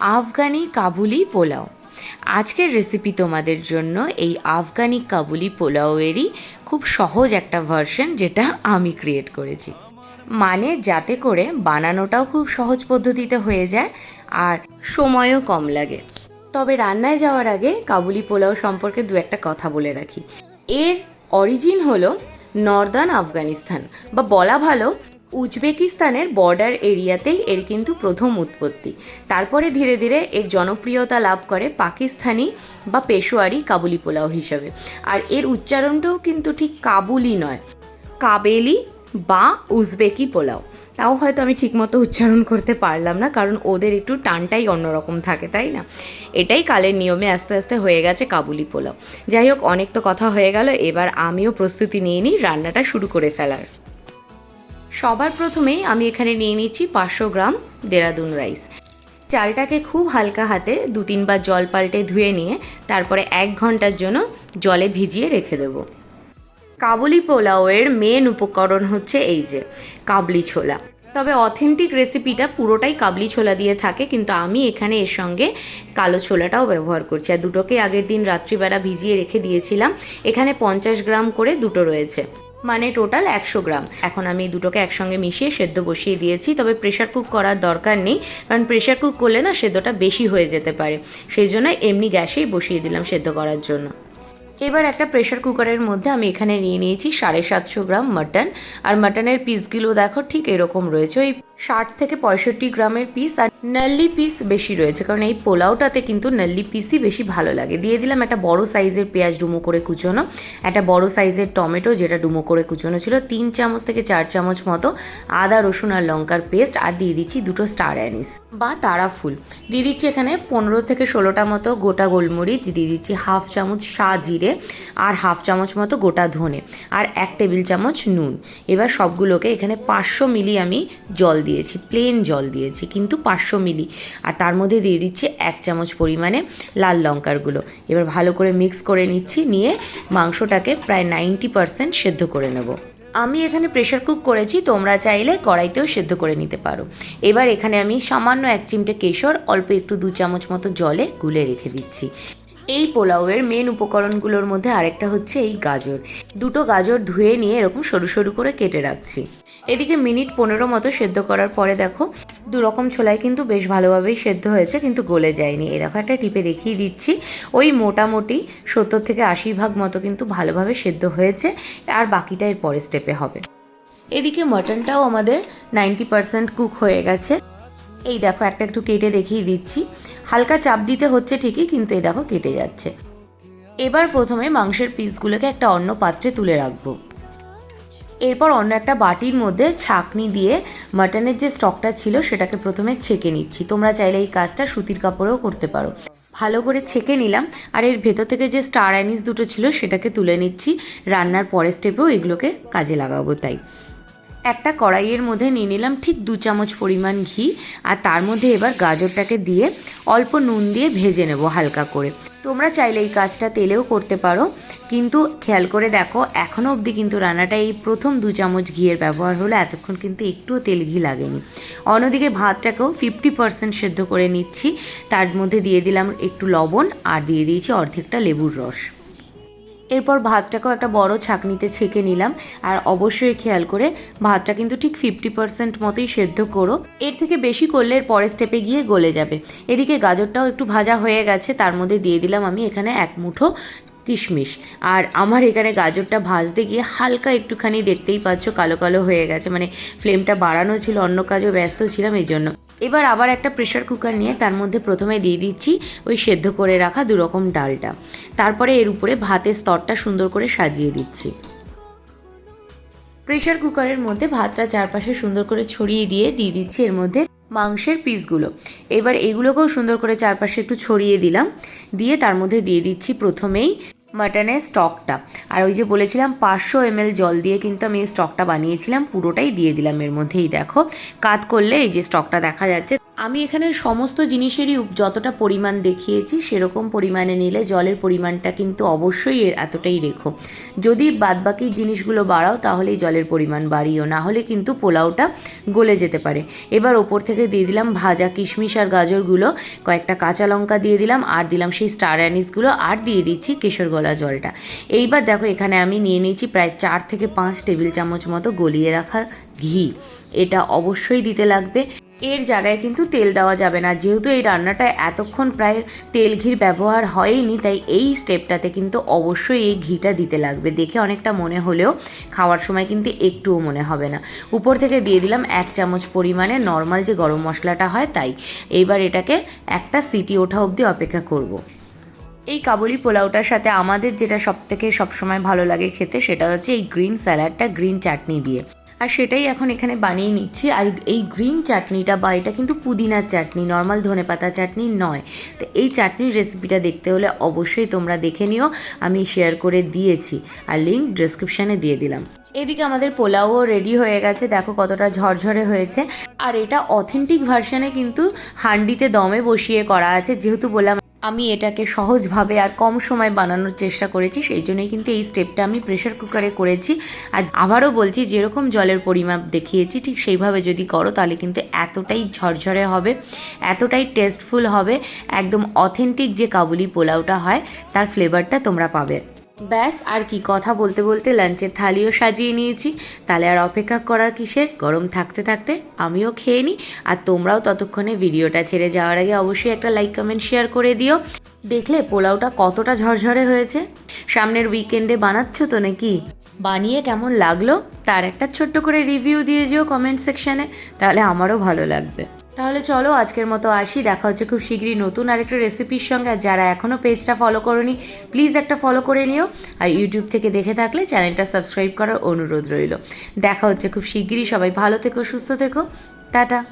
আফগানি কাবুলি পোলাও। আজকের রেসিপি তোমাদের জন্য এই আফগানি কাবুলি পোলাওয়েরই খুব সহজ একটা ভার্সন যেটা আমি ক্রিয়েট করেছি। মানে যাতে করে বানানোটাও খুব সহজ পদ্ধতিতে হয়ে যায় আর সময়ও কম লাগে। তবে রান্নায় যাওয়ার আগে কাবুলি পোলাও সম্পর্কে দু একটা কথা বলে রাখি। এর অরিজিন হলো নর্দার্ন আফগানিস্তান, বা বলা ভালো উজবেকিস্তানের বর্ডার এরিয়াতেই এর কিন্তু প্রথম উৎপত্তি। তারপরে ধীরে ধীরে এর জনপ্রিয়তা লাভ করে পাকিস্তানি বা পেশোয়ারি কাবুলি পোলাও হিসাবে। আর এর উচ্চারণটাও কিন্তু ঠিক কাবুলি নয়, কাবেলি বা উজবেকি পোলাও। তাও হয়তো আমি ঠিকমতো উচ্চারণ করতে পারলাম না, কারণ ওদের একটু টানটাই অন্যরকম থাকে, তাই না? এটাই কালের নিয়মে আস্তে আস্তে হয়ে গেছে কাবুলি পোলাও। যাই হোক, অনেক তো কথা হয়ে গেল, এবার আমিও প্রস্তুতি নিয়ে নিই, রান্নাটা শুরু করে ফেলার। সবার প্রথমেই আমি এখানে নিয়ে নিচ্ছি পাঁচশো গ্রাম দেরাদুন রাইস। চালটাকে খুব হালকা হাতে দু তিনবার জল পাল্টে ধুয়ে নিয়ে তারপরে এক ঘণ্টার জন্য জলে ভিজিয়ে রেখে দেবো। কাবুলি পোলাওয়ের মেন উপকরণ হচ্ছে এই যে, কাবলি ছোলা। তবে অথেন্টিক রেসিপিটা পুরোটাই কাবলি ছোলা দিয়ে থাকে, কিন্তু আমি এখানে এর সঙ্গে কালো ছোলাটাও ব্যবহার করছি। আর দুটোকে আগের দিন রাত্রিবেলা ভিজিয়ে রেখে দিয়েছিলাম। এখানে পঞ্চাশ গ্রাম করে দুটো রয়েছে। মানে টোটাল একশো গ্রাম। এখন আমি দুটোকে একসঙ্গে মিশিয়ে সেদ্ধ বসিয়ে দিয়েছি, তবে প্রেশার কুক করার দরকার নেই, কারণ প্রেশার কুক করলে না সেদ্ধটা বেশি হয়ে যেতে পারে। সেই জন্য এমনি গ্যাসেই বসিয়ে দিলাম সেদ্ধ করার জন্য। এবার একটা প্রেশার কুকারের মধ্যে আমি এখানে নিয়ে নিয়েছি সাড়ে সাতশো গ্রাম মাটন আর মাটনের পিসগুলো দেখো ঠিক এরকম রয়েছে, ওই ষাট থেকে পঁয়ষট্টি গ্রামের পিস আর নাল্লি পিস বেশি রয়েছে, কারণ এই পোলাওটাতে কিন্তু নাল্লি পিসই বেশি ভালো লাগে। দিয়ে দিলাম একটা বড় সাইজের পেঁয়াজ ডুমো করে কুচোনো, একটা বড় সাইজের টমেটো যেটা ডুমো করে কুচোনো ছিল, তিন চামচ থেকে চার চামচ মতো আদা, রসুন আর লঙ্কার পেস্ট, আর দিয়ে দিচ্ছি দুটো স্টার অ্যানিস বা তারা ফুল। দিয়ে দিচ্ছি এখানে পনেরো থেকে ষোলোটা মতো গোটা গোলমরিচ, দিয়ে দিচ্ছি হাফ চামচ সা জিরে আর হাফ চামচ মতো গোটা ধনে আর এক টেবিল চামচ নুন। এবার সবগুলোকে এখানে পাঁচশো মিলি আমি জল দিয়েছি প্লেন জল দিয়েছি, কিন্তু পাঁচশো মিলি। আর তার মধ্যে দিয়ে দিচ্ছি এক চামচ পরিমাণে লাল লঙ্কার গুঁড়ো এবার ভালো করে মিক্স করে নিচ্ছি, নিয়ে মাংসটাকে প্রায় নাইনটি পারসেন্ট সেদ্ধ করে নেব। আমি এখানে প্রেশার কুক করেছি, তোমরা চাইলে কড়াইতেও সেদ্ধ করে নিতে পারো। এবার এখানে আমি সামান্য এক চিমটে কেশর, অল্প একটু দু চামচ মতো জলে গুলে রেখে দিচ্ছি। এই পোলাওয়ের মেন উপকরণগুলোর মধ্যে আরেকটা হচ্ছে এই গাজর। দুটো গাজর ধুয়ে নিয়ে এরকম সরু সরু করে কেটে রাখছি। এদিকে মিনিট পনেরো মতো সেদ্ধ করার পরে দেখো দু রকম ছোলাই কিন্তু বেশ ভালোভাবেই সেদ্ধ হয়েছে, কিন্তু গলে যায়নি। এই দেখো, একটা টিপে দেখিয়ে দিচ্ছি। ওই মোটামুটি সত্তর থেকে আশি ভাগ মতো কিন্তু ভালোভাবে সেদ্ধ হয়েছে, আর বাকিটা এর পরের স্টেপে হবে। এদিকে মটনটাও আমাদের নাইনটি পারসেন্ট কুক হয়ে গেছে। এই দেখো, একটা একটু কেটে দেখিয়ে দিচ্ছি। হালকা চাপ দিতে হচ্ছে ঠিকই, কিন্তু এই দেখো, কেটে যাচ্ছে। এবার প্রথমে মাংসের পিসগুলোকে একটা অন্য পাত্রে তুলে রাখব। এরপর অন্য একটা বাটির মধ্যে ছাঁকনি দিয়ে মাটনের যে স্টকটা ছিল সেটাকে প্রথমে ছেঁকে নিচ্ছি। তোমরা চাইলে এই কাজটা সুতির কাপড়েও করতে পারো। ভালো করে ছেঁকে নিলাম আর এর ভেতর থেকে যে স্টার অ্যানিস দুটো ছিল সেটাকে তুলে নিচ্ছি। রান্নার পরের স্টেপেও এগুলোকে কাজে লাগাবো তাই। একটা কড়াইয়ের মধ্যে নিয়ে নিলাম ঠিক দু চামচ পরিমাণ ঘি আর তার মধ্যে এবার গাজরটাকে দিয়ে অল্প নুন দিয়ে ভেজে নেব হালকা করে। তোমরা চাইলে এই কাজটা তেলেও করতে পারো। কিন্তু খেয়াল করে দেখো এখনও অবধি কিন্তু রান্নাটা এই প্রথম দু চামচ ঘিয়ের ব্যবহার হলো, এতক্ষণ কিন্তু একটুও তেল ঘি লাগেনি। অন্যদিকে ভাতটাকেও ফিফটি পার্সেন্ট সেদ্ধ করে নিচ্ছি। তার মধ্যে দিয়ে দিলাম একটু লবণ আর দিয়ে দিয়েছি অর্ধেকটা লেবুর রস। এরপর ভাতটাকেও একটা বড় ছাঁকনিতে ছেঁকে নিলাম, আর অবশ্যই খেয়াল করে ভাতটা কিন্তু ঠিক ফিফটি পার্সেন্ট মতোই সেদ্ধ করো। এর থেকে বেশি করলে এর পরের স্টেপে গিয়ে গলে যাবে। এদিকে গাজরটাও একটু ভাজা হয়ে গেছে, তার মধ্যে দিয়ে দিলাম আমি এখানে এক মুঠো কিশমিশ। আর আমার এখানে গাজরটা ভাজতে গিয়ে হালকা একটুখানি দেখতেই পাচ্ছ কালো কালো হয়ে গেছে মানে ফ্লেমটা বাড়ানো ছিল, অন্য কাজেও ব্যস্ত ছিলাম, এই জন্য। এবার আবার একটা প্রেশার কুকার নিয়ে তার মধ্যে প্রথমে দিয়ে দিচ্ছি ওই সেদ্ধ করে রাখা দুরকম ডালটা। তারপরে এর উপরে ভাতের স্তরটা সুন্দর করে সাজিয়ে দিচ্ছি। প্রেশার কুকারের মধ্যে ভাতটা চারপাশে সুন্দর করে ছড়িয়ে দিয়ে দিয়ে দিচ্ছি এর মধ্যে মাংসের পিসগুলো। এবার এগুলোকেও সুন্দর করে চারপাশে একটু ছড়িয়ে দিলাম। দিয়ে তার মধ্যে দিয়ে দিচ্ছি প্রথমেই মাটনের স্টকটা আর ওই যে বলেছিলাম, পাঁচশো এমএল জল দিয়ে কিন্তু আমি এই স্টকটা বানিয়েছিলাম, পুরোটাই দিয়ে দিলাম এর মধ্যেই, দেখো। কাত করলে এই যে স্টকটা দেখা যাচ্ছে আমি এখানে সমস্ত জিনিসেরই যতটা পরিমাণ দেখিয়েছি, সেরকম পরিমাণে নিলে জলের পরিমাণটা কিন্তু অবশ্যই এতটাই রেখো। যদি বাদবাকি জিনিসগুলো বাড়াও তাহলে এই জলের পরিমাণ বাড়িও। না হলে কিন্তু পোলাওটা গলে যেতে পারে। এবার ওপর থেকে দিয়ে দিলাম ভাজা কিশমিশ আর গাজরগুলো, কয়েকটা কাঁচা লঙ্কা দিয়ে দিলাম, আর দিলাম সেই স্টার অ্যানিসগুলো, আর দিয়ে দিচ্ছি কেশর গলা জলটা। এইবার দেখো এখানে আমি নিয়ে নিয়েছি প্রায় চার থেকে পাঁচ টেবিল চামচ মতো গলিয়ে রাখা ঘি। এটা অবশ্যই দিতে লাগবে। এর জায়গায় কিন্তু তেল দেওয়া যাবে না। যেহেতু এই রান্নাটা এতক্ষণ প্রায় তেল ঘির ব্যবহার হয়নি, তাই এই স্টেপটাতে কিন্তু অবশ্যই এই ঘিটা দিতে লাগবে। দেখে অনেকটা মনে হলেও খাওয়ার সময় কিন্তু একটুও মনে হবে না। উপর থেকে দিয়ে দিলাম এক চামচ পরিমাণে নর্মাল যে গরম মশলাটা হয় তাই। এইবার এটাকে একটা সিটি ওঠা অবধি অপেক্ষা করব। এই কাবুলি পোলাওটার সাথে আমাদের যেটা সব থেকে সবসময় ভালো লাগে খেতে সেটা হচ্ছে এই গ্রিন স্যালাডটা, গ্রিন চাটনি দিয়ে। আর সেটাই এখন এখানে বানিয়ে নিচ্ছি। আর এই গ্রিন চাটনিটা বা এটা কিন্তু পুদিনার চাটনি নর্মাল ধনেপাতা চাটনি নয়। তো এই চাটনির রেসিপিটা দেখতে হলে অবশ্যই তোমরা দেখে নিও। আমি শেয়ার করে দিয়েছি আর লিঙ্ক ডিসক্রিপশানে দিয়ে দিলাম। এদিকে আমাদের পোলাও রেডি হয়ে গেছে। দেখো কতটা ঝরঝরে হয়েছে। আর এটা অথেন্টিক ভার্সনে কিন্তু হান্ডিতে দমে বসিয়ে করা আছে। যেহেতু বললাম আমি এটাকে সহজভাবে আর কম সময় বানানোর চেষ্টা করেছি, সেই জন্যই কিন্তু এই স্টেপটা আমি প্রেশার কুকারে করেছি। আর আবারও বলছি, যেরকম জলের পরিমাপ দেখিয়েছি, ঠিক সেইভাবে যদি করো, তাহলে কিন্তু এতটাই ঝরঝরে হবে, এতটাই টেস্টফুল হবে, একদম অথেন্টিক যে কাবুলি পোলাওটা হয়, তার ফ্লেভারটা তোমরা পাবে। ব্যাস, আর কি কথা বলতে বলতে লাঞ্চের থালিও সাজিয়ে নিয়েছি। তাহলে আর অপেক্ষা করার কিসের? গরম থাকতে থাকতে আমিও খেয়ে নিই আর তোমরাও ততক্ষণে ভিডিওটা ছেড়ে যাওয়ার আগে অবশ্যই একটা লাইক, কমেন্ট, শেয়ার করে দিও। দেখলে পোলাওটা কতটা ঝরঝরে হয়েছে। সামনের উইকেন্ডে বানাচ্ছ তো নাকি? বানিয়ে কেমন লাগল? তার একটা ছোট্ট করে রিভিউ দিয়ে যেও কমেন্ট সেকশানে। তাহলে আমারও ভালো লাগবে। তাহলে চলো আজকের মতো আসি। দেখা হচ্ছে খুব শীঘ্রই নতুন আরেকটা রেসিপির সঙ্গে। আর যারা এখনও পেজটা ফলো করনি প্লিজ একটা ফলো করে নিও। আর ইউটিউব থেকে দেখে থাকলে চ্যানেলটা সাবস্ক্রাইব করার অনুরোধ রইল। দেখা হচ্ছে খুব শীঘ্রই। সবাই ভালো থেকো, সুস্থ থেকো। টাটা।